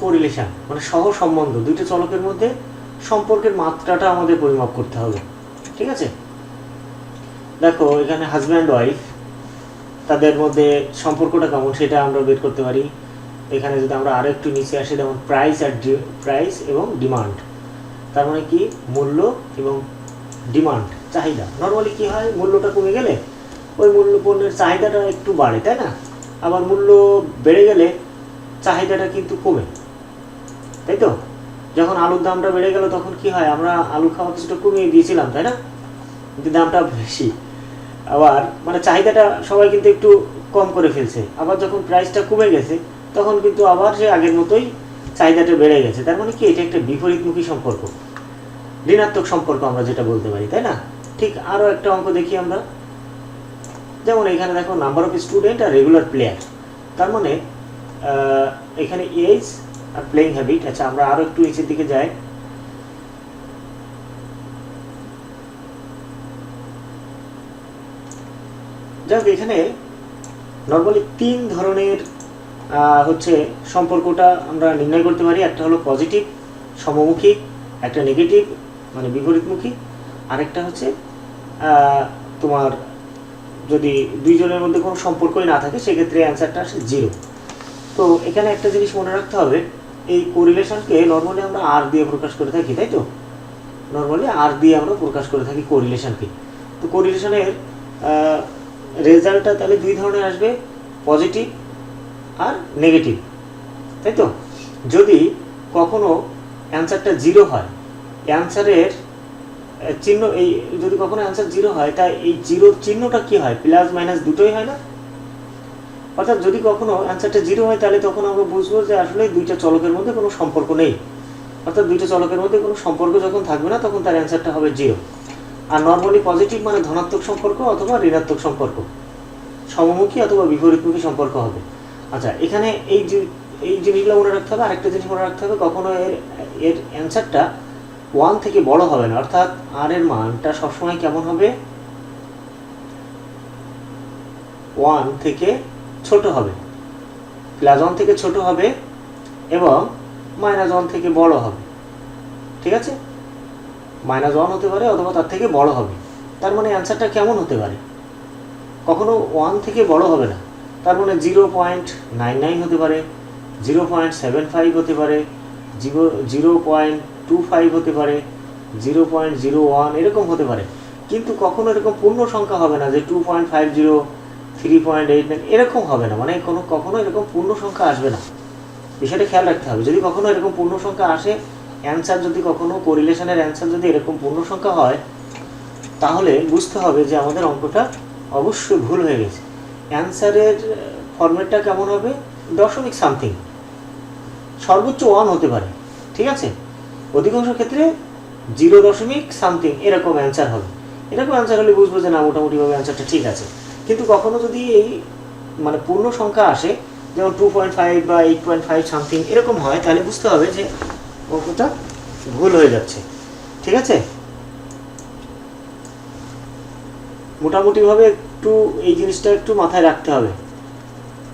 Correlation মানে সহ সম্বন্ধ, দুইটা চলকের মধ্যে সম্পর্কের মাত্রাটা আমাদের পরিমাপ করতে হবে, ঠিক আছে? দেখো, এখানে হাজব্যান্ড ওয়াইফ তাদের মধ্যে সম্পর্কটা কেমন সেটা আমরা বের করতে পারি। এখানে যদি আমরা আরও একটু নিচে আসি, যেমন প্রাইস আর প্রাইস এবং ডিমান্ড তার মানে কি? মূল্য এবং ডিমান্ড চাহিদা। নর্মালি কি হয়? মূল্যটা কমে গেলে ওই মূল্য পণ্যের চাহিদাটা একটু বাড়ে, তাই না? আবার মূল্য বেড়ে গেলে চাহিদাটা কিন্তু কমে। তাই তো? যখন আলুর দামটা বেড়ে গেল তখন কি হয়? আমরা আলু খাওয়া কিছুটা কমিয়ে দিয়েছিলাম, তাই না? কিন্তু দামটা বেশি। আবার মানে চাহিদাটা সবাই কিন্তু একটু কম করে ফেলছে। আবার যখন প্রাইসটা কমে গেছে, তখন কিন্তু আবার সে আগের মতোই চাহিদাটা বেড়ে গেছে। তার মানে কি? এটা একটা বিপরীতমুখী সম্পর্ক। ঋণাত্মক সম্পর্ক আমরা যেটা বলতে পারি, তাই না? ঠিক আরও একটা অঙ্ক দেখি আমরা। যেমন এখানে দেখো নাম্বার অফ স্টুডেন্ট আর রেগুলার প্লেয়ার তার মানে এখানে এজ আর প্লেইং হ্যাবিট আচ্ছা আমরা আরও একটু নিচের দিকে যাই। যাক এখানে নর্মালি তিন ধরনের হচ্ছে সম্পর্কটা আমরা নির্ণয় করতে পারি। একটা হলো পজিটিভ সমমুখী, একটা নেগেটিভ মানে বিপরীতমুখী। আরেকটা হচ্ছে তোমার যদি দুইজনের মধ্যে কোনো সম্পর্কই না থাকে, সেক্ষেত্রে অ্যান্সারটা আসে জিরো তো এখানে একটা জিনিস মনে রাখতে হবে এই কোরিলেশনকে নর্মালি আমরা আর দিয়ে প্রকাশ করে থাকি, তাই তো? নর্মালি আর দিয়ে আমরা প্রকাশ করে থাকি কোরিলেশনকে তো কোরিলেশনের রেজাল্টটা তাহলে দুই ধরনের আসবে পজিটিভ আর নেগেটিভ তাই তো? যদি কখনো অ্যান্সারটা জিরো হয় অ্যান্সারের চিহ্ন এই, যদি কখনো অ্যান্সার জিরো হয় তাই এই জিরোর চিহ্নটা কি হয়? প্লাস মাইনাস দুটোই হয় না? অর্থাৎ যদি কখনো অ্যান্সারটা জিরো হয়, তাহলে তখন আমরা বুঝব যে আসলে দুইটা চলকের মধ্যে কোনো সম্পর্ক নেই। অর্থাৎ দুইটা চলকের মধ্যে কোনো সম্পর্ক যখন থাকবে না, তখন তার অ্যান্সারটা হবে জিরো আর নর্মালি পজিটিভ মানে ধনাত্মক সম্পর্ক অথবা ঋণাত্মক সম্পর্ক। সমমুখী অথবা বিপরীতমুখী সম্পর্ক হবে। আচ্ছা এখানে এই এই জিনিসগুলো মনে রাখতে হবে। আরেকটা জিনিস মনে রাখতে হবে, কখনো এর এর অ্যান্সারটা ওয়ান থেকে বড় হবে না। অর্থাৎ আর এর মানটা সবসময় কেমন হবে? ওয়ান থেকে ছোট হবে। প্লাস ওয়ান থেকে ছোট হবে এবং মাইনাস ওয়ান থেকে বড় হবে। ঠিক আছে? মাইনাস ওয়ান হতে পারে অথবা তার থেকে বড় হবে। তার মানে অ্যান্সারটা কেমন হতে পারে? কখনো ওয়ান থেকে বড় হবে না। তার মানে জিরো পয়েন্ট নাইন নাইন হতে পারে, জিরো পয়েন্ট সেভেন ফাইভ হতে পারে, zero zero point two five হতে পারে, জিরো পয়েন্ট জিরো ওয়ান এরকম হতে পারে। কিন্তু কখনো এরকম পূর্ণ সংখ্যা হবে না যে two point five zero three point eight nine এরকম হবে না। মানে কোনো, কখনো এরকম পূর্ণ সংখ্যা আসবে না। বিষয়টা খেয়াল রাখতে হবে। যদি কখনো এরকম পূর্ণ সংখ্যা আসে অ্যান্সার যদি কখনো কোরিলেশনের অ্যান্সার যদি এরকম পূর্ণ সংখ্যা হয়, তাহলে বুঝতে হবে যে আমাদের অঙ্কটা অবশ্যই ভুল হয়ে গেছে। অ্যান্সারের ফরম্যাটটা কেমন হবে? দশমিক সামথিং সর্বোচ্চ ওয়ান হতে পারে। ঠিক আছে? অধিকাংশ ক্ষেত্রে জিরো দশমিক সামথিং এরকম অ্যান্সার হবে। এরকম অ্যান্সার হলে বুঝব যে না, মোটামুটিভাবে অ্যান্সারটা ঠিক আছে। কিন্তু কখনো যদি এই মানে পূর্ণ সংখ্যা আসে, যেমন টু পয়েন্ট ফাইভ বা এইট পয়েন্ট ফাইভ সামথিং এরকম হয়, তাহলে বুঝতে হবে যে অঙ্কটা ভুল হয়ে যাচ্ছে। ঠিক আছে? মোটামুটিভাবে একটু এই জিনিসটা একটু মাথায় রাখতে হবে।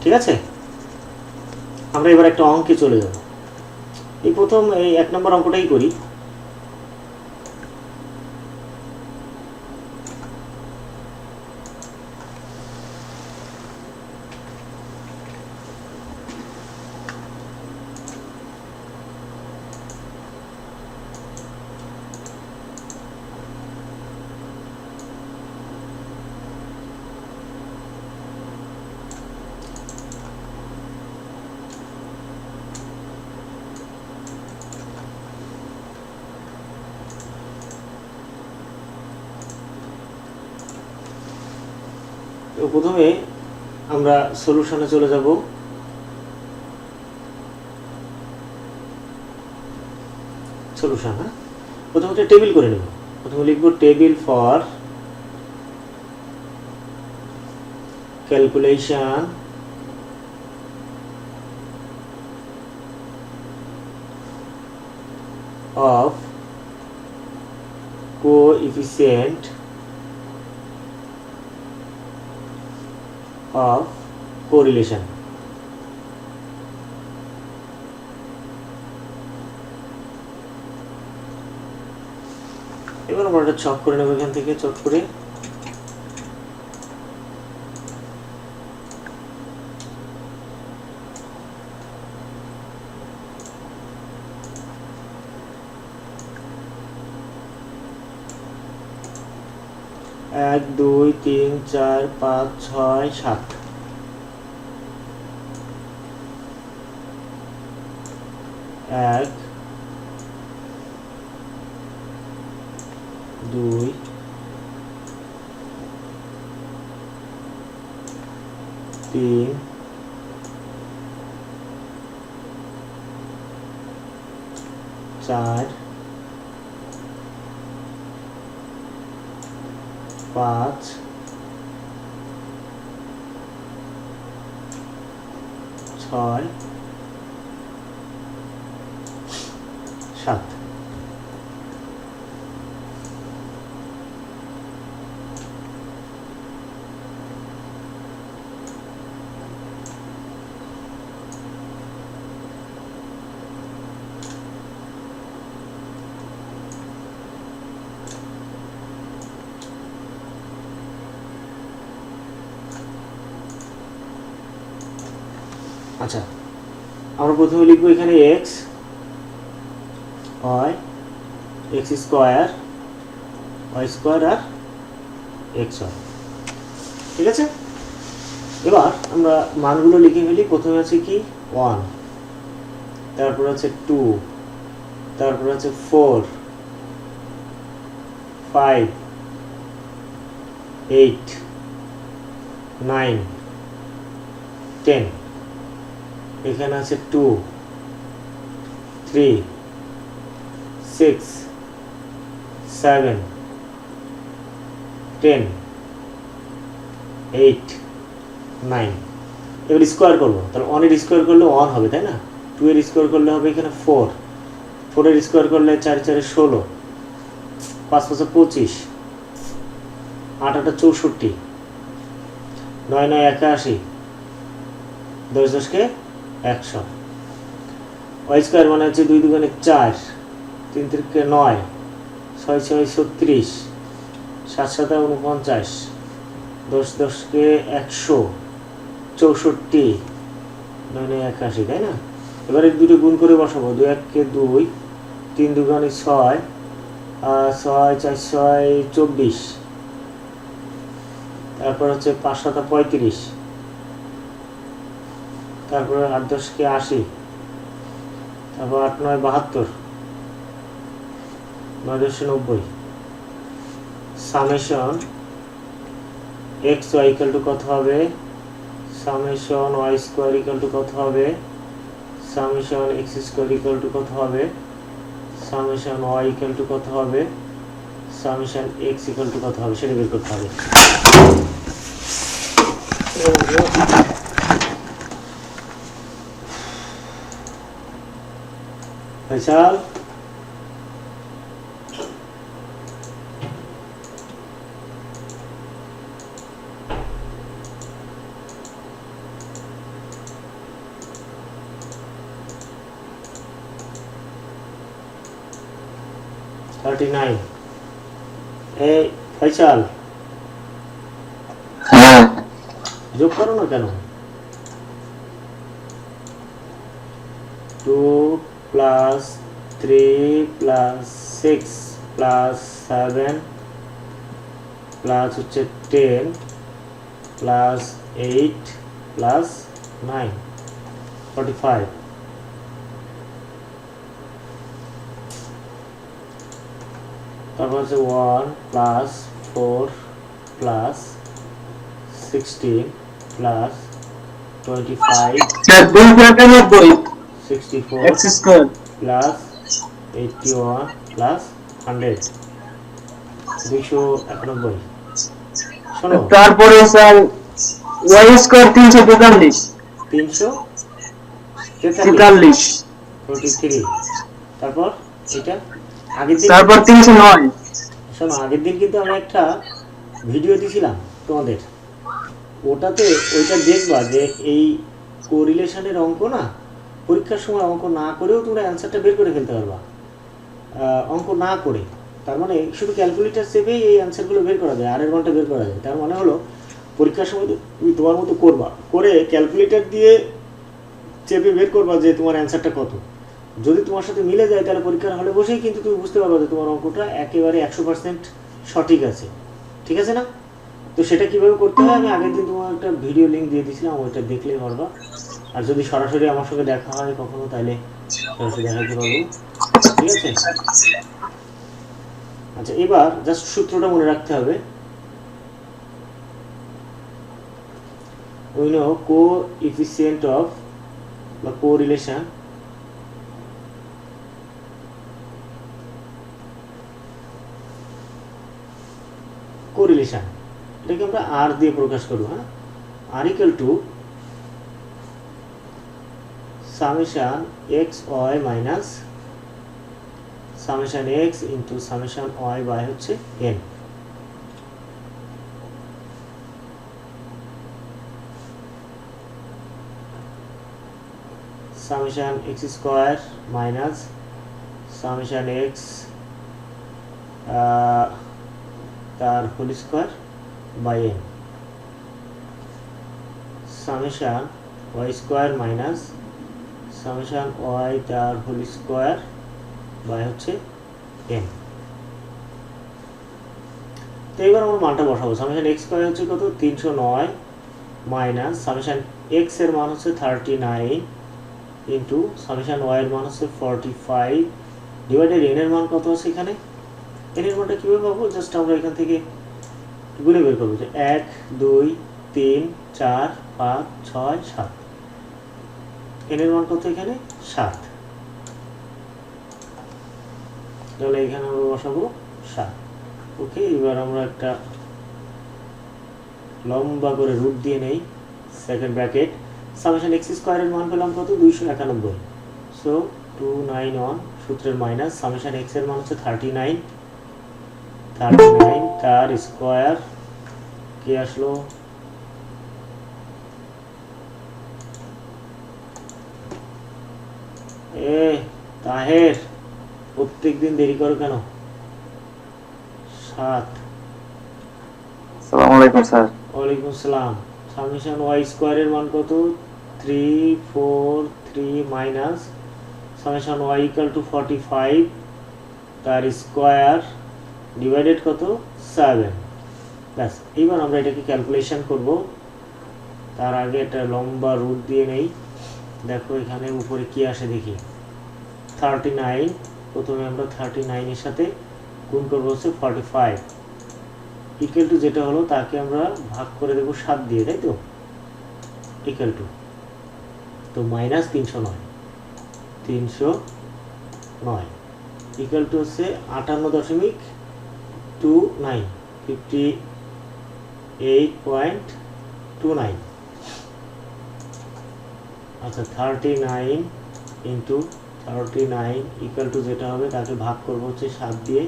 ঠিক আছে? আমরা এবার একটা অঙ্কে চলে যাব। এই প্রথম, এই এক নম্বর অঙ্কটাই করি। প্রথমে আমরা সলিউশনে চলে যাব। সলিউশন হ্যাঁ? প্রথমে টেবিল করে নেব। প্রথমে লিখব table for calculation of coefficient of correlation. এবার আমরা চক করে নেব এখান থেকে চক করে এক দুই তিন চার পাঁচ ছয় সাত। এক দুই তিন চার পাঁচ ছয় সাত। আচ্ছা আমরা প্রথমে লিখব এখানে এক্স হয় এক্স স্কোয়ার ওয়াই স্কোয়ার আর এক্স হয় ঠিক আছে? এবার আমরা মানগুলো লিখে ফেলি, প্রথমে আছে কি? ওয়ান তারপর আছে টু তারপর আছে four five eight nine ten এখানে আছে two three six seven ten eight nine এবার স্কোয়ার করব। তাহলে ওয়ানের স্কোয়ার করলে ওয়ান হবে, তাই না? টু এর স্কোয়ার করলে হবে এখানে ফোর ফোরের স্কোয়ার করলে চার, চারে ষোলো। পাঁচ পাঁচে পঁচিশ। আট, আটা চৌষট্টি। নয় নয়, একাশি। দশ, দশকে একশো। ওয়াই স্কোয়ার মানে হচ্ছে দুই দুগুণে চার, তিন তিরিকে নয়, ছয় ছয় ছত্রিশ, সাত সাতা উনপঞ্চাশ, দশ দশকে একশো, চৌষট্টি, নয় একাশি, তাই না? এবারে দুটো গুণ করে বসাবো, দুই এককে দুই, তিন দুগুণে ছয় ছয় চার ছয় চব্বিশ, তারপর হচ্ছে পাঁচ সাতা পঁয়ত্রিশ। তারপরে আট দশকে আশি, তারপর আট নয় বাহাত্তর, নয় দশে নব্বই। Summation x y equal to কত হবে? Summation y square equal to কত হবে? Summation x square equal to কত হবে? সামেশন ওয়াই ইকাল টু কত হবে? সামেশন এক্স ইকাল টু কত হবে? সেটা বের করতে হবে। ফয়সাল থার্টি নাইন এই ফয়সাল যোগ করো না কেন? Two plus three plus six plus seven plus হচ্ছে ten plus eight plus nine forty five তারপর হচ্ছে one plus four plus sixteen plus twenty five sir দুইশো একানব্বই sixty four x square plus eighty one plus hundred দুইশো একানব্বই শোনো তারপরে sir Y square তিনশো তেতাল্লিশ। তিনশো তেতাল্লিশ। তেতাল্লিশ। ফোরটি থ্রি তারপর এটা আগের দিন তারপর তিনশো নয়। শোনো আগের দিন কিন্তু আমরা একটা ভিডিও দিছিলাম তোমাদের। ওটাতে ওইটা দেখবা যে এই কোরিলেশনের অঙ্ক না পরীক্ষার সময় অঙ্ক না করেও তোমরা অ্যান্সারটা বের করে ফেলতে পারবা। অঙ্ক না করে, তার মানে শুধু ক্যালকুলেটার চেপেই এই অ্যান্সারগুলো বের করা যায় আর এর মানটা বের করা যায়। তার মানে হলো, পরীক্ষার সময় তুমি তোমার মতো করবা। করে ক্যালকুলেটর দিয়ে চেপে বের করবা যে তোমার অ্যান্সারটা কত। যদি তোমার সাথে মিলে যায়, তাহলে পরীক্ষার হলে বসেই কিন্তু তুমি বুঝতে পারবে যে তোমার অঙ্কটা একেবারে একশো পার্সেন্ট সঠিক আছে। ঠিক আছে না? তো সেটা কীভাবে করতে হয়? আমি আগের দিন তোমার একটা ভিডিও লিঙ্ক দিয়ে দিয়েছিলাম, ওইটা দেখলেই পারবা। আর যদি সরাসরি আমার সঙ্গে দেখা হয় কখনো, তাহলে সরাসরি দেখাতে পারব ঠিক আছে? আচ্ছা এবার জাস্ট সূত্রটা মনে রাখতে হবে। we কো ইফিসিয়েন্ট অফ বা correlation correlation এটাকে আমরা আর দিয়ে প্রকাশ করব হ্যাঁ? R equal to summation x y minus summation x into summation y by হচ্ছে n summation x square minus summation x তার whole square by n summation y square minus summation y তার whole square by হচ্ছে n. তো এবার আমরা মানটা বসাবো। Summation x square হচ্ছে কত? তিনশো নয় মাইনাস সামেশান এক্সের মান হচ্ছে thirty nine into summation y এর মান হচ্ছে ফর্টি ফাইভ ডিভাইডেড এন এর মান কত আছে এখানে? এন এর মানটা কীভাবে পাবো? জাস্ট আমরা এখান থেকে গুণে বের করব যে এক, দুই, তিন, চার, পাঁচ, ছয়, সাত। এন এর মান কত এখানে? সাত। তাহলে এখানে আমরা বসাবো সাত। ওকে, এবার আমরা একটা লম্বা করে রুট দিয়ে নেই সেকেন্ড ব্র্যাকেট সামেশন এক্স স্কোয়ারের মান পেলাম কত? দুইশো একানব্বই। সো টু নাইন ওয়ান সূত্রের মাইনাস সামেশন এক্সের মান হচ্ছে থার্টি নাইন থার্টি নাইন তার স্কোয়ার কি আসলো? এ তাহের প্রত্যেক দিন দেরি করো কেন? সাত। আসসালামু আলাইকুম স্যার। ওয়ালাইকুম আসসালাম সামেশন ওয়াই স্কোয়ারের মান কত? Three four three minus summation y equal to forty five তার স্কোয়ার ডিভাইডেড কত? সেভেন। ব্যাস এবার আমরা এটাকে ক্যালকুলেশন করব। তার আগে একটা লম্বা রুট দিয়ে নেই। দেখো এখানে উপরে কি আসে দেখি। থার্টি নাইন প্রথমে আমরা থার্টি নাইনের সাথে গুণ করব হচ্ছে ফর্টি ফাইভ ইকুয়াল টু যেটা হলো তাকে আমরা ভাগ করে দেবো সাত দিয়ে, তাই তো? ইকুয়াল টু তো মাইনাস তিনশো নয়। তিনশো নয়। ইকুয়াল টু হচ্ছে আটান্ন দশমিক two nine fifty eight point two nine আচ্ছা thirty nine into thirty nine equal to যেটা হবে, তাকে ভাগ করব হচ্ছে সাত দিয়ে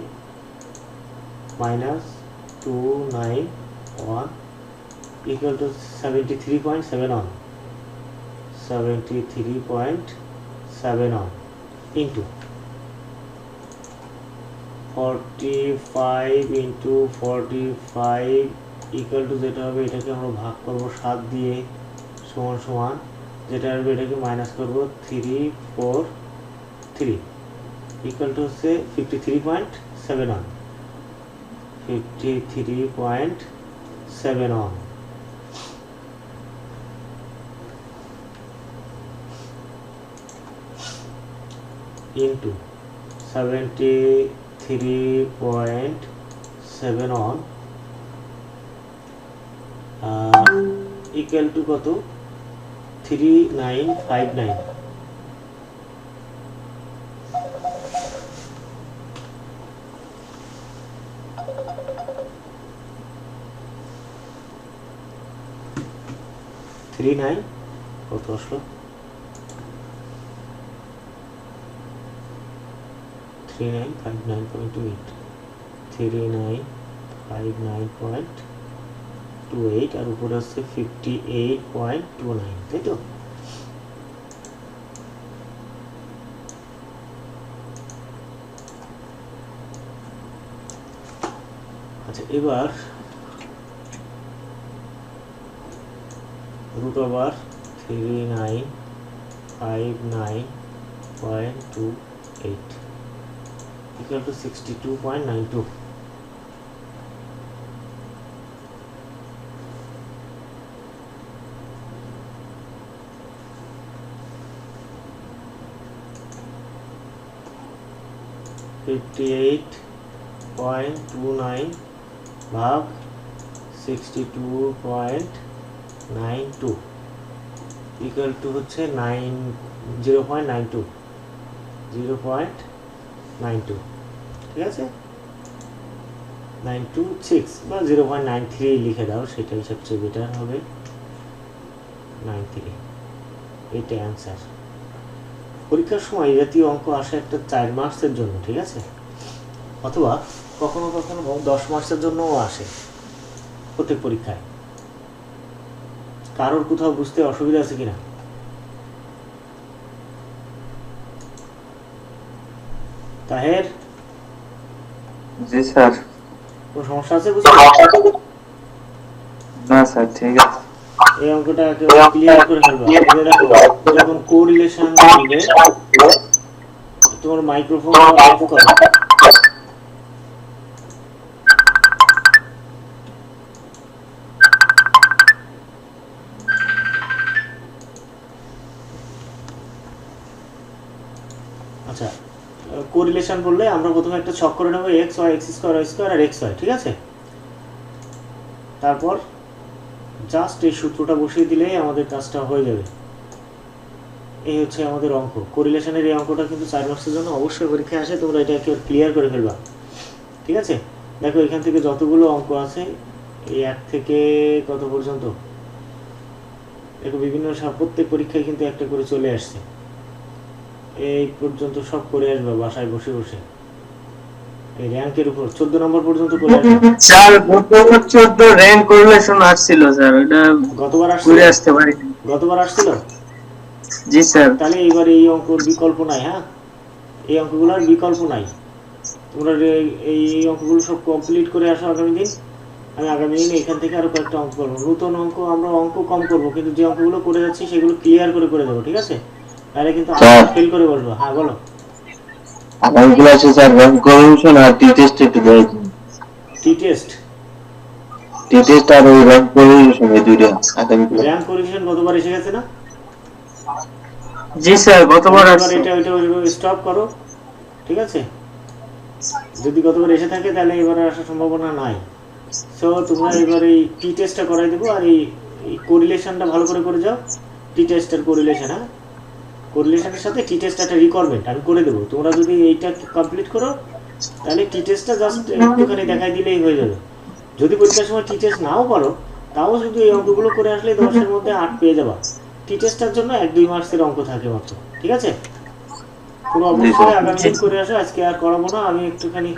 minus two nine one equal to seventy three point seven one seventy three point seven one into forty five into forty five equal to যেটা হবে, এটাকে আমরা ভাগ করব সাত দিয়ে, সমান সমান, যেটা আসবে এটাকে মাইনাস করব three four three equal to হচ্ছে fifty three point seven one fifty three point seven one into seventy three point seven one equal কত? Three nine five nine three nine কত আসলো? Three nine five nine point two eight three nine five nine point two eight আর উপরে হচ্ছে fifty eight point two nine তাই তো? এবার root over 3959.28 equal to 62.92 58.29 ভাগ sixty two point nine two equal to হচ্ছে nine zero point nine two zero point nine two ঠিক আছে? Nine two six বা জিরো পয়েন্ট নাইন থ্রি লিখে দাও, সেটাই সবচেয়ে বেটার হবে। নাইন থ্রি এইটাই অ্যান্সার পরীক্ষার সময় জাতীয় অঙ্ক আসে একটা চার মার্কসের জন্য, ঠিক আছে? অথবা কখনো কখনো দশ মার্কসের জন্যও আসে প্রত্যেক পরীক্ষায়। কারোর কোথাও বুঝতে অসুবিধা আছে কিনা? তাহের? জি স্যার। কোনো সমস্যা আছে বুঝতে না স্যার ঠিক আছে। এই অঙ্কটা ক্লিয়ার করে ফেলবা। যখন কোরিলেশন দিবে তোমার মাইক্রোফোন অফ করো আচ্ছা কোরিলেশন বললে আমরা প্রথমে একটা ছক করে নেব x y x square y square আর এক্স ওয়াই ঠিক আছে? তারপর জাস্ট এই সূত্রটা বসিয়ে দিলেই আমাদের কাজটা হয়ে যাবে। এই হচ্ছে আমাদের অঙ্ক। কোরিলেশনের এই অঙ্কটা কিন্তু চার মাসের জন্য অবশ্যই পরীক্ষায় আসে, তোমরা এটা একেবারে ক্লিয়ার করে ফেলবা। ঠিক আছে? দেখো, এখান থেকে যতগুলো অঙ্ক আছে, এই এক থেকে কত পর্যন্ত? দেখো, বিভিন্ন প্রত্যেক পরীক্ষায় কিন্তু একটা করে চলে আসছে। এই পর্যন্ত সব করে আসবে বাসায় বসে বসে। এই র্যাঙ্কের উপর চোদ্দ নম্বর পর্যন্ত করে আসবে। স্যার গত বছর তো র্যাঙ্ক কোরিলেশন আসছিল স্যার ওটা গতবার আসছিল? ঘুরে আসতে পারি গতবার আসছিল? জি স্যার। তাহলে এবার এই অঙ্ক বিকল্প নাই হ্যাঁ? এই অঙ্কগুলোর বিকল্প নাই। তোমরা এই অঙ্কগুলো সব কমপ্লিট করে আসো আগামী দিন। আমি আগামী দিন এখান থেকে আরও কয়েকটা অঙ্ক করব। নতুন অঙ্ক আমরা অঙ্ক কম করব কিন্তু যে অঙ্কগুলো করে যাচ্ছি সেগুলো ক্লিয়ার করে করে দেবো ঠিক আছে? তাহলে কিন্তু ফেল করে বসবো। হ্যাঁ বলো। আগামী ক্লাসে স্যার র্যাঙ্ক কমিশন আর টি টেস্ট একটু দেখি টি টেস্ট টি টেস্ট আর ওই র্যাঙ্ক কমিশন এই দুইটা। আগামী ক্লাস র্যাঙ্ক করেছেন গতবার এসে গেছে না? জি স্যার গতবার আসছে। এটা এটা স্টপ করো। ঠিক আছে? যদি গতবার এসে থাকে তাহলে এবারে আসার সম্ভাবনা নাই। সো তোমরা এবার এই টি টেস্টটা করাই দেবো আর এই কোরিলেশনটা ভালো করে করে যাও। টি টেস্টের কোরিলেশন হ্যাঁ? কোরিলেশনের সাথে টি টেস্ট একটা রিকোয়ারমেন্ট আমি করে দেবো। তোমরা যদি এইটা কমপ্লিট করো তাহলে টি টেস্টটা জাস্ট একটুখানি দেখাই দিলেই হয়ে যাবে। যদি পরীক্ষার সময় টি টেস্ট নাও পারো তাও শুধু এই অঙ্কগুলো করে আসলে দশের মধ্যে আট পেয়ে যাবা। টি টেস্টটার জন্য এক দুই মার্কসের অঙ্ক থাকে মাত্র ঠিক আছে? পুরো অবশ্যই আগামী করে আসো আজকে আর করাবো না আমি একটুখানি